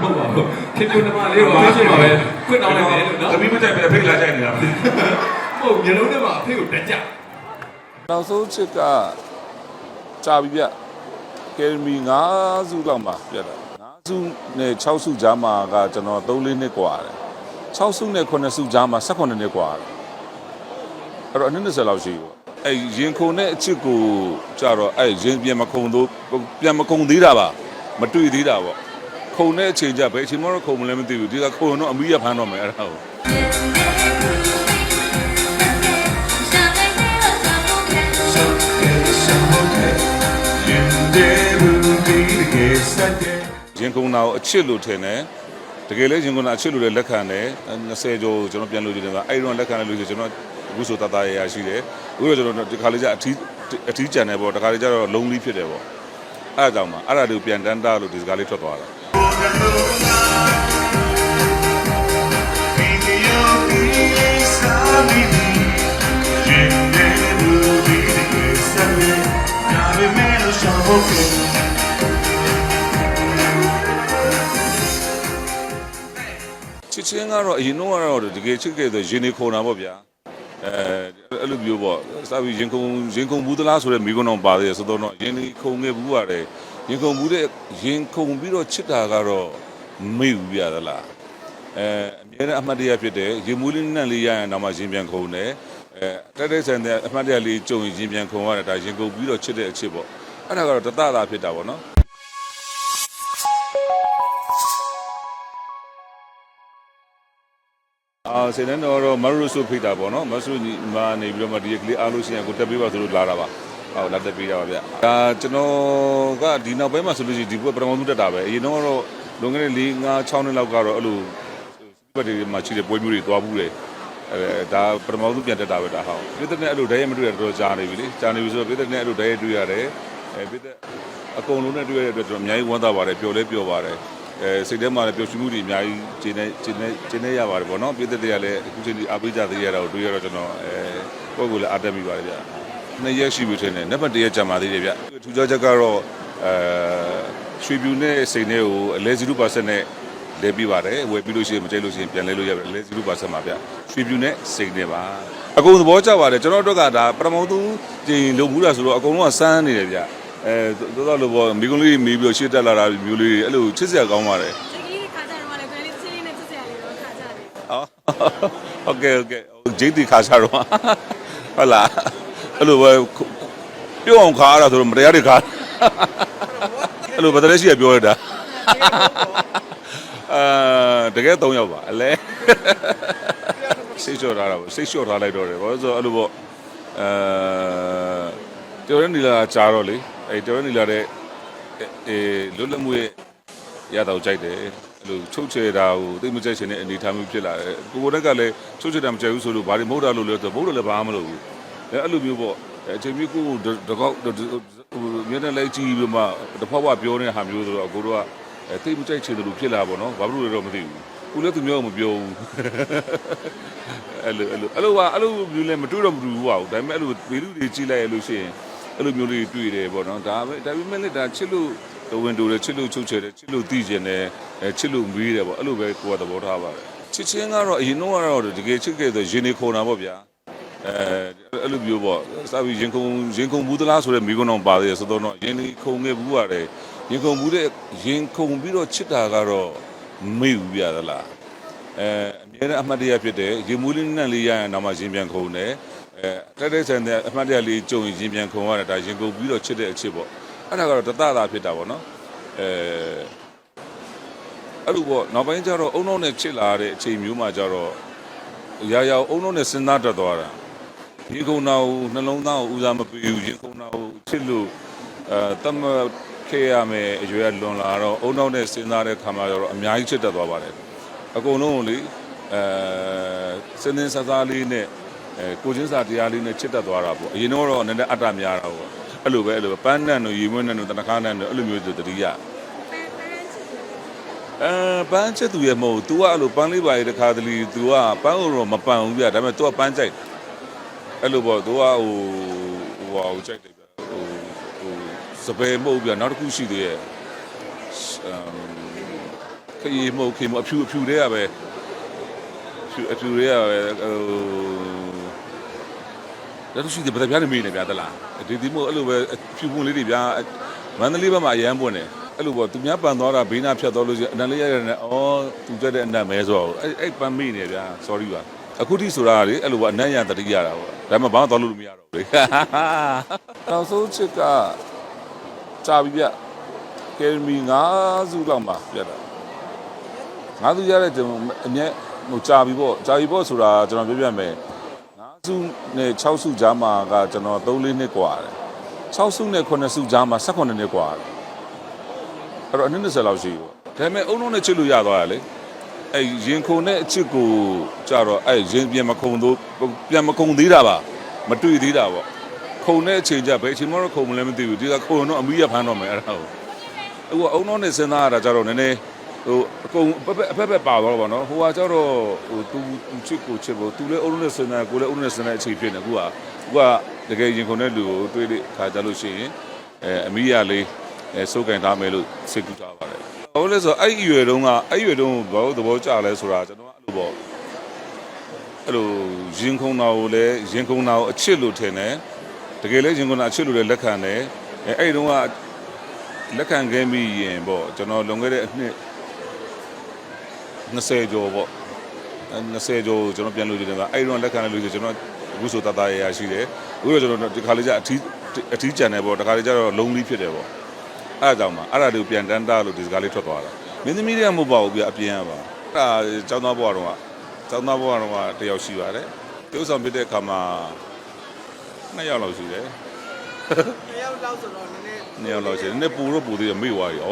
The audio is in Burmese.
ဟုတ်ပါဘူးခင်ဗျားနမလေးကိုပြောချင်ပါပဲခွင့်တောင်းလိုက်တယ်လို့နော် သမီးမကြိုက်ပဲအဖေလာကြိုက်နေတာ ဟုတ်မျိုးလုံးထဲမှာအဖေကိုတက်ကြ နောက်ဆုံးချစ်ကကြာပြီဗျကယ်မီ9စုလောက်မှာပြတ်တာ9စုနဲ့6စုကြားမှာကကျွန်တော်3 4နှစ်กว่าတယ်6စုနဲ့9စုကြားမှာ18နှစ်กว่าတယ်အဲ့တော့အနည်း20လောက်ရှိပြီအဲ့ရင်ခုန်တဲ့အချစ်ကိုကြတော့အဲ့ရင်ပြန်မခုန်တော့ပြန်မခုန်သေးတာပါမတွေ့သေးတာပေါ့ ခုန်တဲ့အချိန်ကြဘယ်အချိန်မှတော့ခုန်မလဲမသိဘူးဒီကခုန်တော့အမီးရဖမ်းတော့မယ်အဲ့ဒါကိုရင်ကုန်တာကိုအချစ်လို့ထင်တယ်တကယ်လဲရင်ကုန်တာအချစ်လို့လည်းလက်ခံတယ်20ကျော်ကျွန်တော်ပြန်လို့ကြည့်တယ်ကအဲ့တော့လက်ခံတယ်လို့ဆိုကျွန်တော်အခုဆိုတသားရရရှိတယ်အခုတော့ကျွန်တော်ဒီခါလေးကျအထီးအထီးကြံတယ်ပေါ့တခါလေးကျတော့လုံးလီးဖြစ်တယ်ပေါ့အဲ့ဒါကြောင့်မှအဲ့ဒါလေးကိုပြန်တန်းတာလို့ဒီစကားလေးထွက်သွားတာ ချစ်ချင်းကတော့အရင်တော့ကတော့တကယ်ချစ်ခဲ့တဲ့ရင်နေခုန်တာပေါ့ဗျာအဲအဲ့လိုမျိုးပေါ့စပြီးရင်ခုန်ရင်ခုန်ဘူးသလားဆိုတဲ့မိကုန်းတော်ပါသေးတယ်ဆိုတော့ရင်နေခုန်ခဲ့ဘူးရတယ် ရင်ခုန်ဘူးတဲ့ရင်ခုန်ပြီးတော့ချစ်တာကတော့မေ့ဘူးပြသလားအဲအမြဲတမ်းအမှတ်တရဖြစ်တယ်ရင်မူးလေးနဲ့လေးရရင်တော့မှရင်ပြန်ခုန်တယ်အဲတက်တဲ့ဆန်တဲ့အမှတ်တရလေးကြုံရင်ရင်ပြန်ခုန်ရတယ်ဒါရင်ခုန်ပြီးတော့ချစ်တဲ့အချစ်ပေါ့အဲ့ဒါကတော့တသတာဖြစ်တာပေါ့နော်အာစေနန်တော်တော့မရူဆုဖိတ်တာပေါ့နော်မဆူညီမနေပြီးတော့မဒီကလေးအားလို့ရှိရင်ကိုတက်ပေးပါဆိုလို့လာတာပါ ဟုတ်လာတက်ပေးတာပါဗျဒါကျွန်တော်ကဒီနောက်ပိုင်းမှာဆိုလို့ရှိရင်ဒီဘက်ပထမဆုံးတက်တာပဲအရင်တော့ကတော့လွန်ခဲ့တဲ့၄၅6နှစ်လောက်ကတော့အဲ့လိုဘက်တွေမှာရှိတဲ့ပွဲမျိုးတွေသွားဘူးတယ်အဲဒါပထမဆုံးပြန်တက်တာပဲဒါဟောပြည်သက်နဲ့အဲ့လိုဓာတ်ရမတွေ့ရတော့ကြာနေပြီလေကြာနေပြီဆိုတော့ပြည်သက်နဲ့အဲ့လိုဓာတ်ရတွေ့ရတယ်အဲပြည်သက်အကုန်လုံးနဲ့တွေ့ရတဲ့အတွက်ကျွန်တော်အများကြီးဝမ်းသာပါတယ်ပျော်လဲပျော်ပါတယ်အဲစိတ်ထဲမှာလည်းပျော်ရွှင်မှုတွေအများကြီးကျင်းနေကျင်းနေကျင်းနေရပါတယ်ပေါ့နော်ပြည်သက်တွေကလည်းအခုချိန်ဒီအားပေးကြသေးရတာကိုတွေ့ရတော့ကျွန်တော်အဲကိုယ့်ကိုယ်လည်းအားတက်မိပါတယ်ဗျ နှစ်ရက်ရှိပြီထင်တယ်နံပါတ်1ရက်ကြာပါသေးတယ်ဗျထူးခြားချက်ကတော့အဲရွှေပြူနဲ့စိန်နဲ့ကိုအလဲ0%နဲ့လဲပြီးပါတယ်ဝယ်ပြီးလို့ရှိရင်မကြိုက်လို့ရှိရင်ပြန်လဲလို့ရပါတယ်လဲ0%ပါဗျရွှေပြူနဲ့စိန်နဲ့ပါအကုန်သဘောကျပါတယ်ကျွန်တော်တို့ကဒါပထမဆုံးကျင်လုံမှုတာဆိုတော့အကုန်လုံးကစမ်းနေတယ်ဗျအဲတော်တော်လို့ပေါ့မိကုန်းလေးမီးပြီးတော့ရှေ့တက်လာတာမျိုးလေးအဲ့လိုချစ်စရာကောင်းပါတယ်စိတ်ကလေးတွေခါကြတော့လည်းခလေးတစ်ချင်းလေးနဲ့စစ်စရာလေးတော့ခါကြတယ်အော်ဟုတ်ကဲ့ဟုတ်ကဲ့ဂျိတ်တီခါစားတော့ဟုတ်လား အဲ့လိုပဲပြုံးအောင်ခါရတာဆိုတော့မတရားတွေခါအဲ့လိုဘယ်တည်းရှိရပြောရတာအာတကယ်၃ယောက်ပါအလဲစိတ်လျှော့ထားတာပေါ့စိတ်လျှော့ထားလိုက်တော့တယ်ဘာလို့ဆိုတော့အဲ့လိုပေါ့အဲတော်ရနေလာကြာတော့လေအဲတော်ရနေလာတဲ့အဲလွတ်လပ်မှုရဲ့ရတော့ကြိုက်တယ်အဲ့လိုချုပ်ချယ်တာကိုသိမကြိုက်ရှင်တဲ့အနေအထားမျိုးဖြစ်လာတယ်ကိုကိုတက်ကလည်းချုပ်ချယ်တာမကြိုက်ဘူးဆိုလို့ဘာတွေမဟုတ်တာလို့လဲဆိုတော့မဟုတ်တယ်လည်းဘာမှမလုပ်ဘူး အဲအဲ့လိုမျိုးပေါ့အဲအချိန်မျိုးကိုတကောက်မြင်းနဲ့လိုက်ကြည့်ပြီးမှတဖွာဖွာပြောနေတဲ့ဟာမျိုးဆိုတော့အကိုတို့ကအဲသိမကြိုက်ချင်တယ်လို့ဖြစ်လာပါတော့ဘာလို့လဲတော့မသိဘူးကိုလည်းသူမျိုးမပြောဘူးအဲ့လိုအဲ့လိုအဲ့လိုကအဲ့လိုမျိုးလည်းမတွေ့တော့မတူဘူးပါဘူးဒါပေမဲ့အဲ့လိုပေလူတွေကြည့်လိုက်ရလို့ရှိရင်အဲ့လိုမျိုးလေးတွေ့တယ်ပေါ့နော်ဒါပဲဒါပေမဲ့လည်းဒါချစ်လို့တဝင်တူတယ်ချစ်လို့ချုပ်ချယ်တယ်ချစ်လို့သိကျင်တယ်အဲချစ်လို့မေးတယ်ပေါ့အဲ့လိုပဲကိုယ်ကသဘောထားပါတယ်ချစ်ချင်းကတော့အရင်တော့ကတော့တကယ်ချစ်ခဲ့တဲ့ရင်နေခုန်တာပေါ့ဗျာအဲ အဲ့လိုမျိုးပေါ့စပြီးရင်ခုန်ရင်ခုန်ဘူးသလားဆိုတဲ့မိကုန်းတော်ပါသေးတယ်ဆိုတော့ရင်ဒီခုန်ခဲ့ဘူးရတယ်ရင်ခုန်ဘူးတဲ့ရင်ခုန်ပြီးတော့ချစ်တာကတော့မေ့ဘူးပြသလားအဲအမြဲတမ်းအမှတ်တရဖြစ်တယ်ရင်မူးလေးနဲ့လေးရရင်တော့မှရင်ပြန်ခုန်တယ်အဲတက်တဲ့ဆန်တဲ့အမှတ်တရလေးကြုံရင်ရင်ပြန်ခုန်ရတယ်ဒါရင်ခုန်ပြီးတော့ချစ်တဲ့အချစ်ပေါ့အဲ့ဒါကတော့တသတာဖြစ်တာပေါ့နော်အဲအဲ့လိုပေါ့နောက်ပိုင်းကျတော့အုံနောက်နဲ့ချစ်လာတဲ့အချိန်မျိုးမှာကျတော့ရာရာအုံနောက်နဲ့စဉ်းစားတတ်သွားတာ ရေခုံနာကိုနှလုံးသားကိုဦးစားမပေးဘူးရေခုံနာကိုချစ်လို့အဲတတ်မတ်ခဲ့ရမယ်အရွယ်လွန်လာတော့အုံနောက်နဲ့စဉ်းစားတဲ့ခါမှာတော့အများကြီးချစ်တတ်သွားပါတယ်အကုန်လုံးကိုလေအဲစဉ်းစင်းစားစားလေးနဲ့အဲကိုချင်းစာတရားလေးနဲ့ချစ်တတ်သွားတာပေါ့အရင်တော့တော့နည်းနည်းအတ္တများတာပေါ့အဲ့လိုပဲအဲ့လိုပဲပန်းနံ့တို့ရေမွေးနံ့တို့တနခါနံ့တို့အဲ့လိုမျိုးတတိယ ပန်းပန်းချစ်တယ် အဲပန်းချက်သူရဲ့မဟုတ် तू ကအဲ့လိုပန်းလေးပါရတဲ့ခါတလီ तू ကပန်းကိုတော့မပန်းဘူးပြဒါပေမဲ့ तू ကပန်းကြိုက် အဲ့လိုပေါ့ तू ကဟိုဟိုဟာကိုကြိုက်တယ်ပြဟိုဟိုစပယ်မဟုတ်ပြနောက်တစ်ခုရှိသေးရဲ့အမ်ခရီမဟုတ်ခင်မအဖြူအဖြူတွေကပဲအဖြူအဖြူတွေကပဲဟိုဒါတို့ရှိတယ်ဗဒပြားနေမိနေဗျာတလားဒီဒီမို့အဲ့လိုပဲအဖြူပွန်လေးတွေဗျာမန္တလေးဘက်မှာအရန်ပွန်တယ်အဲ့လိုပေါ့သူများပန်သွားတာဘေးနာဖြတ်သွားလို့ရှိရင်အနံလေးရတယ်နဲ့အော်သူကြက်တဲ့အနံမဲဆိုတော့အဲ့အဲ့ပန်မိနေဗျာ sorry ပါ အခုထိဆိုတာလေအဲ့လိုပေါ့အနံ့ရတတိရတာပေါ့ဒါမှမဟုတ်ဘာမှသွားလို့မရတော့ဘူးလေနောက်ဆုံးချစ်ကကြာပြီဗျကယ်မီ9စုလောက်မှာပြတ်တာ9စုရတဲ့ကျွန်တော်အမြဲဟိုကြာပြီပေါ့ကြာပြီပေါ့ဆိုတာကျွန်တော်ပြောပြမယ်9စုနဲ့6စုကြားမှာကကျွန်တော်3 4နှစ်กว่าတယ်6စုနဲ့9စုကြားမှာ18နှစ်กว่าတယ်အဲ့တော့အနည်း20လောက်ရှိပြီပေါ့ဒါပေမဲ့အုံလုံးနဲ့ချစ်လို့ရသွားတာလေ အဲ့ရင်ခုန်တဲ့အချစ်ကိုကြတော့အဲ့ရင်ပြန်မခုန်တော့ပြန်မခုန်သေးတာပါမတွေ့သေးတာပေါ့ခုန်တဲ့အချိန်ကျဘယ်အချိန်မှတော့ခုန်မလဲမသိဘူးဒီကခုန်တော့အမီးရဖမ်းတော့မယ်အဲ့ဒါကိုအခုကအုံလုံးနဲ့စဉ်းစားရတာကြတော့နည်းနည်းဟိုအကုန်အဖက်ဖက်အဖက်ဖက်ပါသွားတော့ဗောနော်ဟိုကကြတော့ဟိုသူသူချစ်ကိုချစ်ဖို့သူလည်းအုံလုံးနဲ့စဉ်းစားကိုလည်းအုံလုံးနဲ့စဉ်းစားအချိန်ဖြစ်နေအခုကအခုကတကယ်ရင်ခုန်တဲ့လူကိုတွေ့တဲ့ခါကြလို့ရှိရင်အဲအမီးရလေးအဲစိုးကန်ထားမယ်လို့စိတ်ကူးထားပါတယ် ဘာလို့လဲဆိုတော့အဲ့ဒီအရွယ်တုန်းကအဲ့ဒီအရွယ်တုန်းကဘာလို့သဘောကျလဲဆိုတာကျွန်တော်ကအဲ့လိုပေါ့အဲ့လိုရင်ခုန်တာကိုလည်းရင်ခုန်တာကိုအချစ်လို့ထင်တယ်တကယ်လည်းရင်ခုန်တာအချစ်လို့လည်းလက်ခံတယ်အဲအဲ့ဒီတုန်းကလက်ခံခဲ့မိရင်ပေါ့ကျွန်တော်လွန်ခဲ့တဲ့အနှစ်20ကျော်ပေါ့အဲ20ကျော်ကျွန်တော်ပြန်လို့ကြည့်တယ်ကအဲ့ဒီတော့လက်ခံလို့ဆိုကျွန်တော်အခုဆိုတတရရရှိတယ်အခုတော့ကျွန်တော်ဒီခါလေးကျအထီးအထီးကြံတယ်ပေါ့ဒီခါလေးကျတော့လုံးလေးဖြစ်တယ်ပေါ့ အဲ့ဒါကြောင့်မှအဲ့ဒါတွေကိုပြန်တန်းတာလို့ဒီစကားလေးထွက်သွားတာမင်းသမီးတွေကမဟုတ်ပါဘူးပြအပြင်ကပါအဲ့ဒါကျောင်းသားဘဝတော့ကကျောင်းသားဘဝတော့ကတယောက်ရှိပါတယ်ပြုဆောင်ဖြစ်တဲ့အခါမှာနှစ်ယောက်လောက်ရှိတယ်တယောက်လောက်ဆိုတော့နည်းနည်းနှစ်ယောက်လောက်ရှိတယ်နည်းပူတော့ပူသေးတယ်မေ့သွားရော